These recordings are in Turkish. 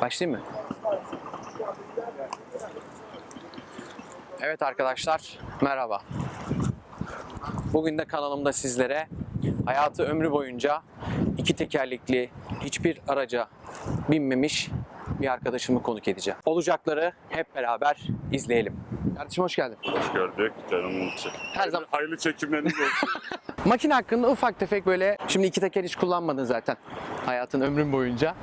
Başlayayım mı? Evet arkadaşlar, merhaba. Bugün de kanalımda sizlere hayatı ömrü boyunca iki tekerlekli hiçbir araca binmemiş bir arkadaşımı konuk edeceğim. Olacakları hep beraber izleyelim. Kardeşim hoş geldin. Hoş gördük canımın içi. Her zaman Hayırlı çekimleriniz olsun. makine hakkında ufak tefek böyle şimdi iki teker hiç kullanmadın zaten hayatın ömrün boyunca.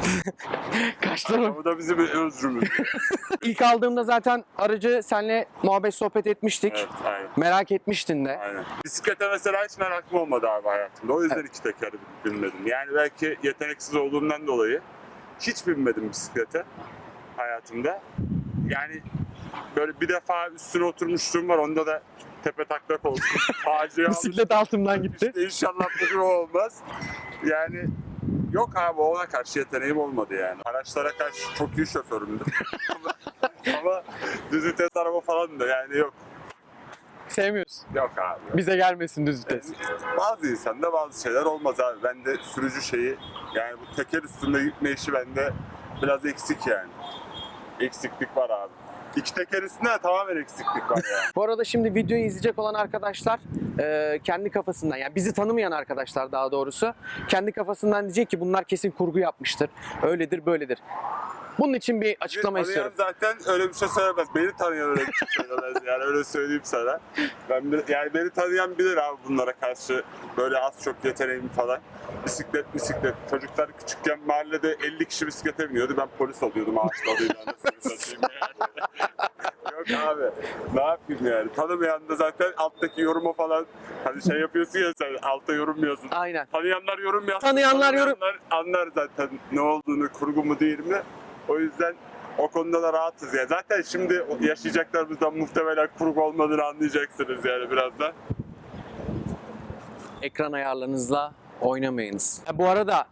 Kaçtı Bu da bizim özrümüz. İlk aldığımda zaten aracı senle muhabbet sohbet etmiştik. evet, aynen. Merak etmiştin de. Aynen. Bisiklete mesela hiç merakım olmadı abi hayatımda. O yüzden iki teker binmedim. Yani belki yeteneksiz olduğumdan dolayı hiç binmedim bisiklete hayatımda. Yani böyle bir defa üstüne oturmuşluğum var. Onda da tepe taklak oldu. Facia olmuş. Bisiklet altımdan gitti. İşte inşallah bugün o olmaz. Yani yok abi ona karşı yeteneğim olmadı yani. Araçlara karşı çok iyi şoförümdüm. Ama düz vites araba falan da yani yok. Sevmiyoruz. Yok abi. Bize gelmesin düz vites. Bazı insanda bazı şeyler olmaz abi. Ben de sürücü şeyi yani bu teker üstünde gitme işi bende biraz eksik yani. Eksiklik var abi. İki teker üstünde de tamamen eksiklik var yani. Bu arada şimdi videoyu izleyecek olan arkadaşlar e, kendi kafasından yani bizi tanımayan arkadaşlar daha doğrusu kendi kafasından diyecek ki bunlar kesin kurgu yapmıştır. Öyledir böyledir. Bunun için bir açıklama Beni istiyorum. zaten öyle bir şey söylemez. Beni tanıyan öyle bir şey söylemez yani öyle söyleyeyim sana. Ben bir- yani beni tanıyan bilir abi bunlara karşı böyle az çok yeteneğim falan. Bisiklet bisiklet. Çocuklar küçükken mahallede 50 kişi bisiklete biniyordu. Ben polis oluyordum ağaçlarıyla anasını satayım yani. Yok abi ne yapayım yani. Tanımayan da zaten alttaki yoruma falan hani şey yapıyorsun ya sen altta yorum yazın. Aynen. Tanıyanlar yorum yazsın. Tanıyanlar yorum- anlar zaten ne olduğunu, kurgu mu değil mi. O yüzden o konuda da rahatız ya. Zaten şimdi yaşayacaklarımızdan muhtemelen kurgu olmadığını anlayacaksınız yani birazdan. Ekran ayarlarınızla oynamayınız. Bu arada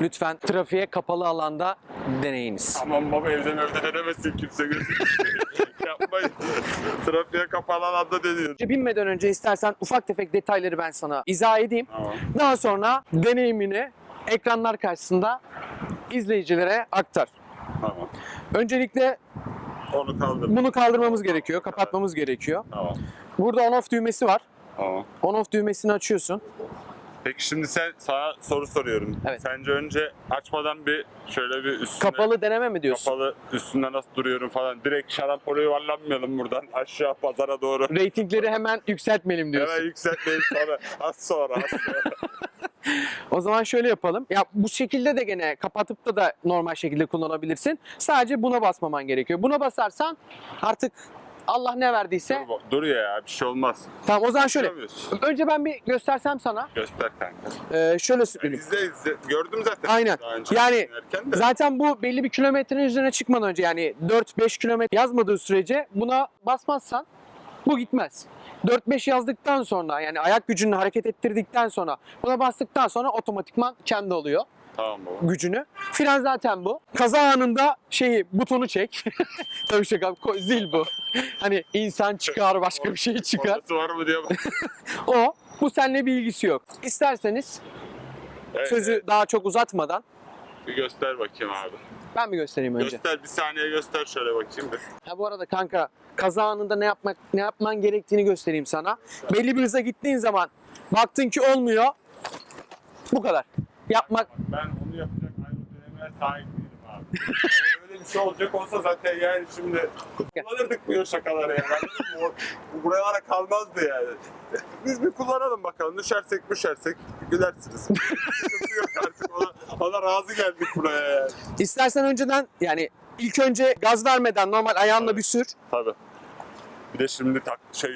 lütfen trafiğe kapalı alanda deneyiniz. Aman baba evden evde denemesin kimse. Yapmayın. Trafiğe kapalı alanda deniyor. Binmeden önce istersen ufak tefek detayları ben sana izah edeyim. Tamam. Daha sonra deneyimini ekranlar karşısında izleyicilere aktar. Tamam. Öncelikle Onu kaldır. bunu kaldırmamız gerekiyor, kapatmamız gerekiyor. Tamam. Burada on off düğmesi var. Tamam. On off düğmesini açıyorsun. Peki şimdi sen sana soru soruyorum. Evet. Sence önce açmadan bir şöyle bir üstüne Kapalı deneme mi diyorsun? kapalı üstünde nasıl duruyorum falan. Direkt şarampole yuvarlanmayalım buradan aşağı pazara doğru. Reytingleri hemen yükseltmeyelim diyorsun. Hemen yükseltmeyin sonra. Az sonra. Az sonra. O zaman şöyle yapalım. Ya bu şekilde de gene kapatıp da da normal şekilde kullanabilirsin. Sadece buna basmaman gerekiyor. Buna basarsan artık Allah ne verdiyse. dur, dur ya bir şey olmaz. Tamam o zaman şöyle. Önce ben bir göstersem sana. Göster kanka. Ee, şöyle Yani söyleyeyim. izle izle. Gördüm zaten. Aynen. Yani. Zaten bu belli bir kilometrenin üzerine çıkmadan önce yani 4-5 kilometre yazmadığı sürece buna basmazsan bu gitmez. 4-5 yazdıktan sonra yani ayak gücünü hareket ettirdikten sonra buna bastıktan sonra otomatikman kendi oluyor Tamam baba. gücünü. Fren zaten bu. Kaza anında şeyi butonu çek. Tabii şaka zil bu. hani insan çıkar başka bir şey çıkar. Orası var mı diye. O bu seninle bir ilgisi yok. İsterseniz Evet, sözü evet. daha çok uzatmadan Bir göster bakayım abi. Ben mi göstereyim önce? Göster bir saniye göster şöyle bakayım. Ha bu arada kanka kaza anında ne yapmak ne yapman gerektiğini göstereyim sana. Belli bir hıza gittiğin zaman baktın ki olmuyor. Bu kadar. Yapmak Ben onu yapacak aerodinamiğe sahip değilim abi. Öyle bir şey olacak olsa zaten yani şimdi kullanırdık bu şakaları yani. anladın mı? O- Bu buralara kalmazdı yani. Biz bir kullanalım bakalım. Düşersek düşersek gülersiniz. Sıkıntı yok artık. Ona, ona razı geldik buraya yani. istersen önceden yani ilk önce gaz vermeden normal ayağınla bir sür. Tabii. Bir de şimdi tak şey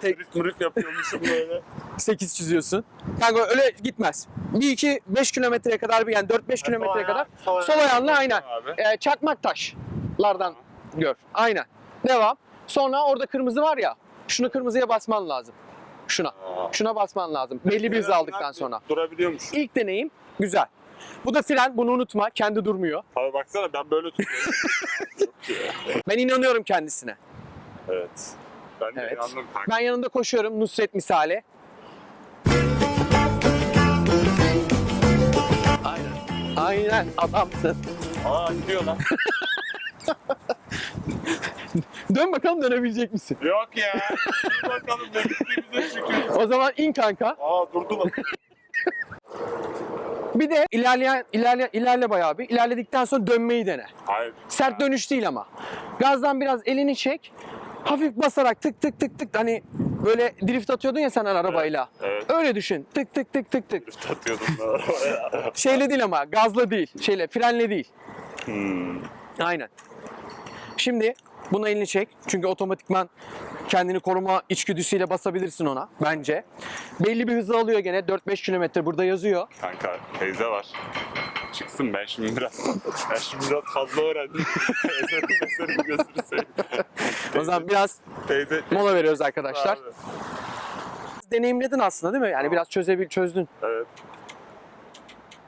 Tek- mırif mırif yapıyormuşum böyle. 8 çiziyorsun. Kanka öyle gitmez. 1 2 5 kilometreye kadar bir yani 4 5 kilometreye kadar sol ayağınla aynen. Abi. e, çakmak taşlardan gör. Aynen. Devam. Sonra orada kırmızı var ya. Şunu kırmızıya basman lazım. Şuna. Şuna basman lazım. Belli bir hız aldıktan sonra. Durabiliyormuş. İlk deneyim güzel. Bu da fren bunu unutma. Kendi durmuyor. Abi baksana ben böyle tutuyorum. Ben inanıyorum kendisine. evet. Ben de Evet. inandım kanka. Ben yanında koşuyorum Nusret misali. Aynen. Aynen adamsın. Aa gidiyor lan. Dön bakalım dönebilecek misin? Yok ya. Dur bakalım şükür. O zaman in kanka. Aa durdu lan. Bir de ilerleyen ilerle ilerle bayağı bir. İlerledikten sonra dönmeyi dene. Hayır. Sert dönüş değil ama. Gazdan biraz elini çek. Hafif basarak tık tık tık tık hani böyle drift atıyordun ya sen arabayla. Evet. Öyle düşün. Tık tık tık tık tık. Drift atıyordum ben arabaya. Şeyle değil ama gazla değil. Şeyle frenle değil. Hmm. Aynen. Şimdi buna elini çek. Çünkü otomatikman kendini koruma içgüdüsüyle basabilirsin ona bence. Belli bir hızı alıyor gene 4-5 kilometre burada yazıyor. Kanka teyze var. Çıksın ben şimdi biraz ben şimdi biraz fazla öğrendim. eserim eserim gözünü seveyim. O zaman biraz Teyze. mola veriyoruz arkadaşlar. Abi, Deneyimledin aslında değil mi? Yani biraz çözebil çözdün. Evet.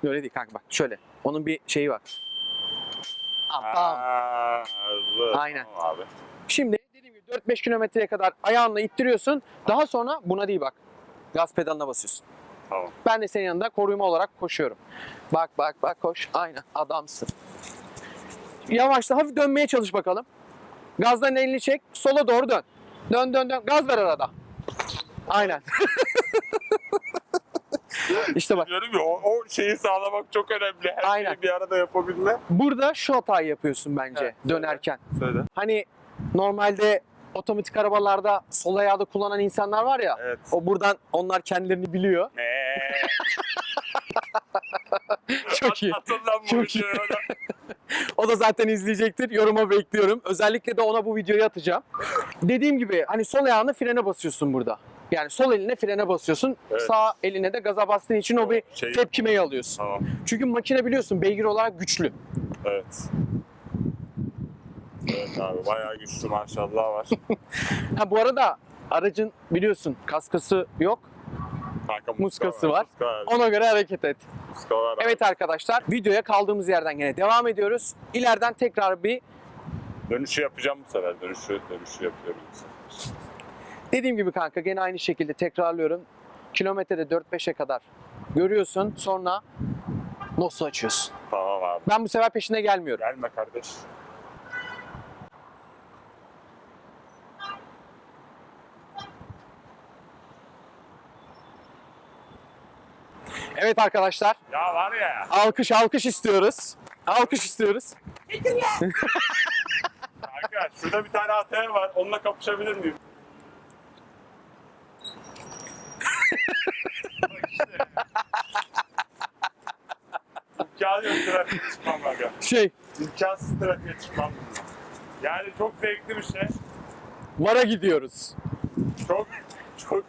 Öyle değil kanka bak şöyle. Onun bir şeyi var. Tamam. Aa. Aynen. Tamam abi. Şimdi dediğim gibi 4-5 kilometreye kadar ayağınla ittiriyorsun. Daha sonra buna değil bak. Gaz pedalına basıyorsun. Tamam. Ben de senin yanında koruma olarak koşuyorum. Bak bak bak koş. Aynen adamsın. Yavaşla hafif dönmeye çalış bakalım. Gazdan elini çek. Sola doğru dön. Dön dön dön. Gaz ver arada. Aynen. işte bak. Diyorum ya o, o şeyi sağlamak çok önemli. Her Aynen. şeyi bir arada yapabilme. Burada şu hatayı yapıyorsun bence Evet, dönerken. Söyle. Hani normalde otomatik arabalarda sol ayağı da kullanan insanlar var ya. Evet. O buradan onlar kendilerini biliyor. Eee. Çok iyi. Atın lan bu Çok ona. O da zaten izleyecektir. Yoruma bekliyorum. Özellikle de ona bu videoyu atacağım. Dediğim gibi hani sol ayağını frene basıyorsun burada. Yani sol eline frene basıyorsun. Evet. Sağ eline de gaza bastığın için o bir Şey- tepkimeyi alıyorsun. Tamam. Çünkü makine biliyorsun beygir olarak güçlü. Evet. Evet abi bayağı güçlü maşallah var. Ha bu arada aracın biliyorsun kaskası yok. Kanka Muskası var. Muska var. Ona göre hareket et. Muska var. Evet arkadaşlar videoya kaldığımız yerden yine devam ediyoruz. İleriden tekrar bir Dönüşü yapacağım bu sefer. Dönüşü, dönüşü yapıyorum bu sefer. Dediğim gibi kanka gene aynı şekilde tekrarlıyorum. Kilometrede 4-5'e kadar görüyorsun. Sonra nasıl açıyorsun? Tamam abi. Ben bu sefer peşine gelmiyorum. Gelme kardeş. Evet arkadaşlar Ya var ya. alkış alkış istiyoruz. Alkış istiyoruz. Kanka şurada bir tane ATV var. Onunla kapışabilir miyim? İmkanı yok trafiğe çıkmam kanka. Şey İmkansız trafiğe çıkmam. Yani çok zevkli bir şey. vara gidiyoruz. Çok çok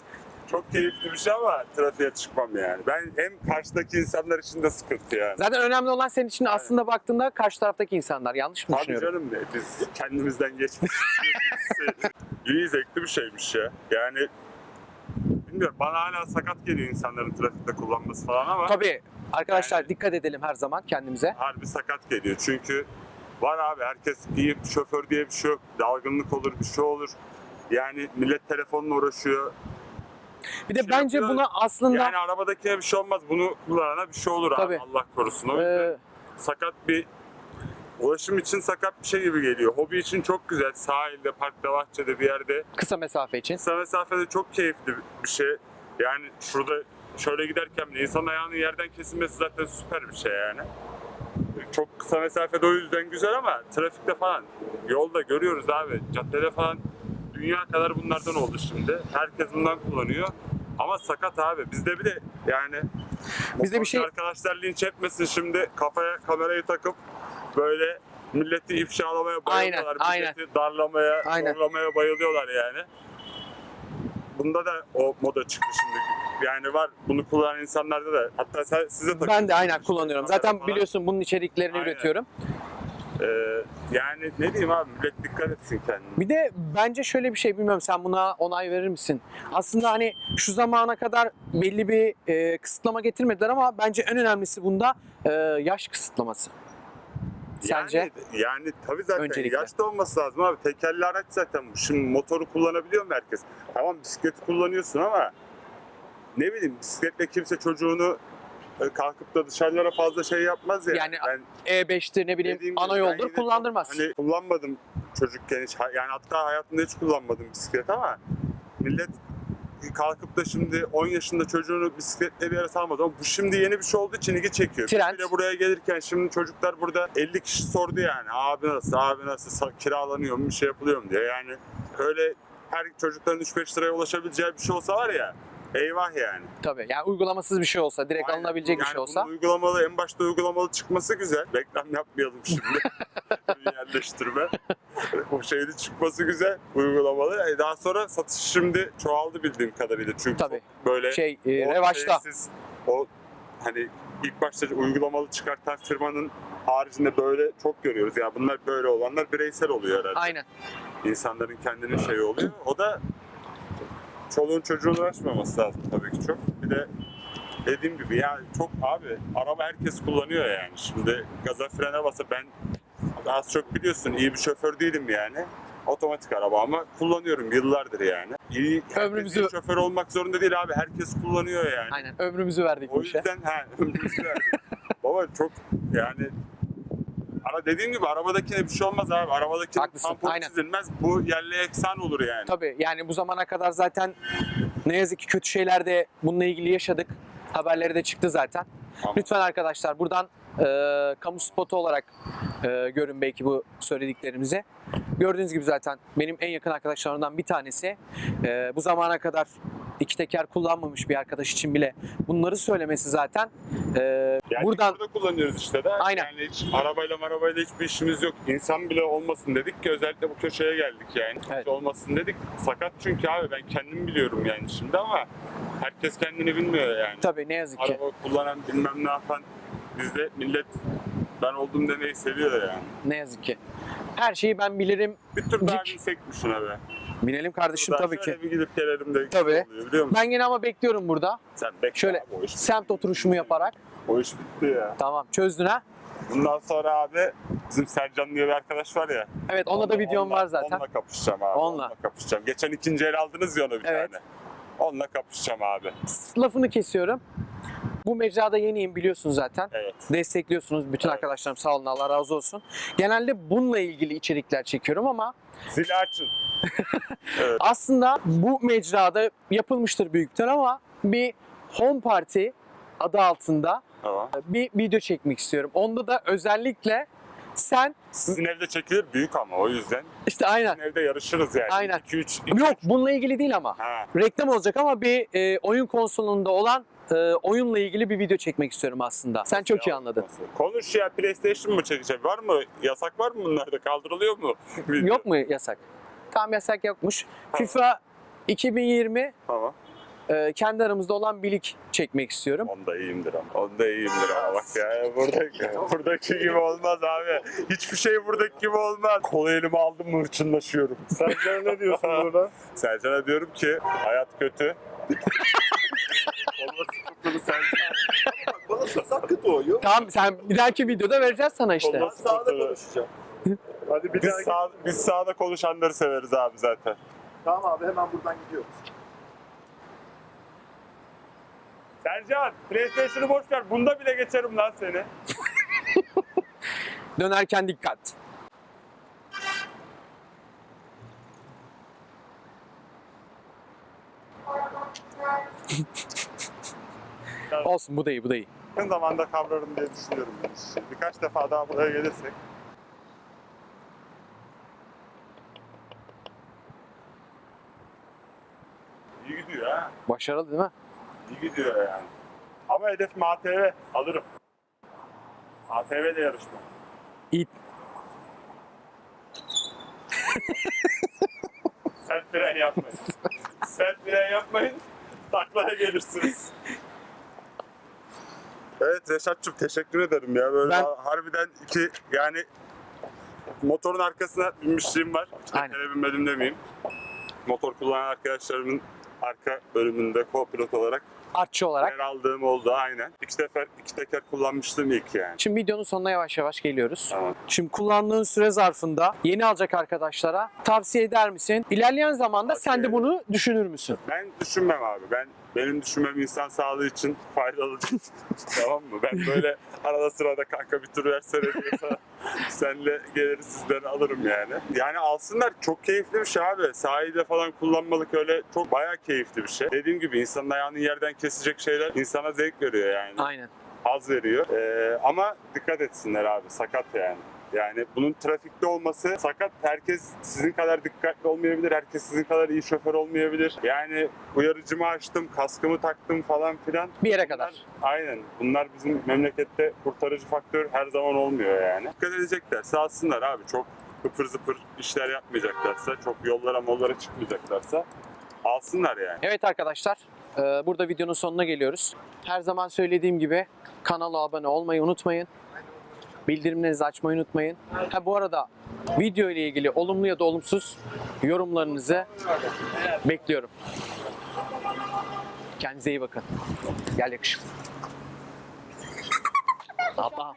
çok keyifli bir şey ama trafiğe çıkmam yani. Ben hem karşıdaki insanlar için de sıkıntı yani. Zaten önemli olan senin için aslında baktığında karşı taraftaki insanlar. Yanlış mı Abi düşünüyorum? canım ne? Biz kendimizden geçmiş. İyi zevkli bir şeymiş ya. Yani bilmiyorum bana hala sakat geliyor insanların trafikte kullanması falan ama Tabii arkadaşlar Yani- dikkat edelim her zaman kendimize. harbi sakat geliyor. Çünkü var abi herkes iyi şoför diye bir şey yok. Dalgınlık olur, bir şey olur. Yani millet telefonla uğraşıyor. Bir de Şey bence yapıyor. buna aslında Yani arabadakine bir şey olmaz. Bunu kullanana bir şey olur Tabii. abi Allah korusun. O yüzden e, sakat bir ulaşım için sakat bir şey gibi geliyor. Hobi için çok güzel. Sahilde, parkta, bahçede bir yerde. kısa mesafe için. Kısa mesafede çok keyifli bir şey. Yani şurada şöyle giderken bile insan ayağının yerden kesilmesi zaten süper bir şey yani. Çok kısa mesafede o yüzden güzel ama trafikte falan yolda görüyoruz abi. Caddede falan dünya kadar bunlardan oldu şimdi. Herkes bundan kullanıyor. Ama sakat abi. Bizde bir de yani Bizde bir şey- arkadaşlar linç etmesin şimdi kafaya kamerayı takıp böyle milleti ifşalamaya Aynen, bayılıyorlar. aynen. Milleti darlamaya, Aynen. zorlamaya bayılıyorlar yani. Bunda da o moda çıktı şimdi. Yani var bunu kullanan insanlarda da hatta sen, size takılıyor. Ben de aynen kullanıyorum. Zaten Falan. biliyorsun bunun içeriklerini Aynen. üretiyorum. Ee, yani ne diyeyim abi millet dikkat etsin kendine. Bir de bence şöyle bir şey bilmiyorum sen buna onay verir misin? Aslında hani şu zamana kadar belli bir e, kısıtlama getirmediler ama bence en önemlisi bunda e, yaş kısıtlaması. Sence? Yani, yani tabii zaten Öncelikle. yaşta olması lazım abi. Tekerli araç zaten bu. Şimdi motoru kullanabiliyor mu herkes? Tamam bisikleti kullanıyorsun ama ne bileyim bisikletle kimse çocuğunu e, kalkıp da dışarılara fazla şey yapmaz ya. Yani ben E5'tir ne bileyim ana yoldur kullandırmaz. Hani kullanmadım çocukken hiç. Yani hatta hayatımda hiç kullanmadım bisiklet ama millet kalkıp da şimdi 10 yaşında çocuğunu bisikletle bir yere salmadı ama bu şimdi yeni bir şey olduğu için ilgi çekiyor. Trend. bile buraya gelirken şimdi çocuklar burada 50 kişi sordu yani abi nasıl abi nasıl kiralanıyor mu bir şey yapılıyor mu diye yani öyle her çocukların 3-5 liraya ulaşabileceği bir şey olsa var ya eyvah yani. Tabii yani uygulamasız bir şey olsa, direkt Aynen. alınabilecek bir Yani şey olsa. uygulamalı en başta uygulamalı çıkması güzel. Reklam yapmayalım şimdi. Bir yerleştirme. o şeyin çıkması güzel uygulamalı. E daha sonra satış şimdi çoğaldı bildiğim kadarıyla. Çünkü Tabii. böyle Şey, e, o revaçta. şeysiz, o hani ilk başta uygulamalı çıkartan firmanın haricinde böyle çok görüyoruz. Yani bunlar böyle olanlar bireysel oluyor herhalde. Aynen. İnsanların kendinin şeyi oluyor. O da çoluğun çocuğun uğraşmaması lazım tabii ki çok. Bir de dediğim gibi ya çok abi araba herkes kullanıyor yani. Şimdi gaza frene basa ben az çok biliyorsun iyi bir şoför değilim yani. Otomatik araba ama kullanıyorum yıllardır yani. İyi, Ömrümüzü- şoför olmak zorunda değil abi. Herkes kullanıyor yani. Aynen. Ömrümüzü verdik O bu işe. yüzden ha ömrümüzü verdik. Baba çok yani Ara dediğim gibi arabadakine bir şey olmaz abi. Arabadakinin Haklısın, tamponu aynen. çizilmez. Bu yerli eksan olur yani. Tabii yani bu zamana kadar zaten ne yazık ki kötü şeyler de bununla ilgili yaşadık. Haberleri de çıktı zaten. Ama- Lütfen arkadaşlar buradan e, kamu spotu olarak e, görün belki bu söylediklerimizi. Gördüğünüz gibi zaten benim en yakın arkadaşlarımdan bir tanesi. E, bu zamana kadar iki teker kullanmamış bir arkadaş için bile bunları söylemesi zaten e, Yani buradan burada kullanıyoruz işte de. Aynen. Yani hiç arabayla arabayla hiçbir işimiz yok. İnsan bile olmasın dedik ki özellikle bu köşeye geldik yani. Evet. Hiç olmasın dedik. Sakat çünkü abi ben kendim biliyorum yani şimdi ama herkes kendini bilmiyor yani. tabii ne yazık ki Araba kullanan bilmem ne yapan bizde millet ben oldum demeyi seviyor yani. ne yazık ki. Her şeyi ben bilirim. Bir tur daha Cik. binsek mi şuna be? Binelim kardeşim Daha tabii ki. bir gidip gelelim de Tabii. oluyor biliyor musun? Ben yine ama bekliyorum burada. Sen bekle Şöyle abi, o iş, semt oturuşumu yaparak. o iş bitti ya. Tamam çözdün ha. Bundan sonra abi bizim Sercan diye bir arkadaş var ya. Evet onunla da videom onunla- var zaten. Onunla kapışacağım abi. Onunla. kapışacağım. Geçen ikinci el aldınız ya ona bir Evet. tane. Onunla kapışacağım abi. Lafını kesiyorum. Bu mecrada yeniyim biliyorsun zaten. Evet. Destekliyorsunuz bütün Evet. arkadaşlarım sağ olun Allah razı olsun. Genelde bununla ilgili içerikler çekiyorum ama Zili açın. evet. aslında bu mecrada yapılmıştır büyükten ama bir home party adı altında Tamam. bir video çekmek istiyorum. Onda da özellikle sen Sizin evde çekilir büyük ama o yüzden. işte aynen. Sizin evde yarışırız yani. Aynen. 2 3 Yok bununla ilgili değil ama. Ha. Reklam olacak ama bir e, oyun konsolunda olan e, oyunla ilgili bir video çekmek istiyorum aslında. Sen çok iyi anladın. Konuş ya PlayStation mı çekecek? Var mı? Yasak var mı bunlarda? Kaldırılıyor mu? Yok mu yasak? Tam yasak yokmuş. FIFA 2020 Tamam. e, kendi aramızda olan bir lig çekmek istiyorum. Onda iyiyimdir ama. Onda iyiyimdir ama bak ya. Buradaki, buradaki gibi olmaz abi. Hiçbir şey buradaki gibi olmaz. Kolu elime aldım mı hırçınlaşıyorum. Sercan'a ne diyorsun burada? Sercan'a diyorum ki hayat kötü. Olma sıkıntılı Sercan. Bana sakın doğuyor. Tamam sen bir dahaki videoda vereceğiz sana işte. Olmaz. Sağda konuşacağım. Hadi bir Biz, daha sağ, biz sağda konuşanları severiz abi zaten. Tamam abi hemen buradan gidiyoruz. Sercan, PlayStation'ı boş ver. Bunda bile geçerim lan seni. Dönerken dikkat. Olsun bu da iyi bu da iyi. Yakın zamanda kavrarım diye düşünüyorum ben. işi. Birkaç defa daha buraya gelirsek. İyi gidiyor ha. Başarılı değil mi? İyi gidiyor yani. Ama hedefim ATV. Alırım. ATV'de yarışma. İyi. Sert fren yapmayın. Sert fren yapmayın. Taklaya gelirsiniz. Evet Reşat'cığım teşekkür ederim ya. Böyle Ben- harbiden iki yani motorun arkasına binmişliğim var. Aynen. Tekere binmedim demeyeyim. Motor kullanan arkadaşlarımın arka bölümünde co-pilot olarak Artçı olarak. yer aldığım oldu aynen. İki teker, iki teker kullanmıştım ilk yani. Şimdi videonun sonuna yavaş yavaş geliyoruz. Tamam. Şimdi kullandığın süre zarfında yeni alacak arkadaşlara tavsiye eder misin? İlerleyen zamanda sen de Tavsiye bunu düşünür müsün? Ben düşünmem abi. Ben benim düşünmem insan sağlığı için faydalı değil. tamam mı? Ben böyle arada sırada kanka bir tur versene diye senle gelir sizden alırım yani. Yani alsınlar çok keyifli bir şey abi. Sahilde falan kullanmalık öyle çok bayağı keyifli bir şey. Dediğim gibi insanın ayağını yerden kesecek şeyler insana zevk veriyor yani. Aynen. Haz veriyor. Ee, ama dikkat etsinler abi sakat yani. Yani bunun trafikte olması sakat. Herkes sizin kadar dikkatli olmayabilir. Herkes sizin kadar iyi şoför olmayabilir. Yani uyarıcımı açtım, kaskımı taktım falan filan. Bir yere Bunlar- kadar. Aynen. Bunlar bizim memlekette kurtarıcı faktör her zaman olmuyor yani. Dikkat edeceklerse alsınlar abi. Çok zıpır zıpır işler yapmayacaklarsa, çok yollara mollara çıkmayacaklarsa alsınlar yani. Evet arkadaşlar, e, burada videonun sonuna geliyoruz. Her zaman söylediğim gibi kanala abone olmayı unutmayın. Bildirimlerinizi açmayı unutmayın. Ha bu arada video ile ilgili olumlu ya da olumsuz yorumlarınızı bekliyorum. Kendinize iyi bakın. Gel yakışıklı. Atla.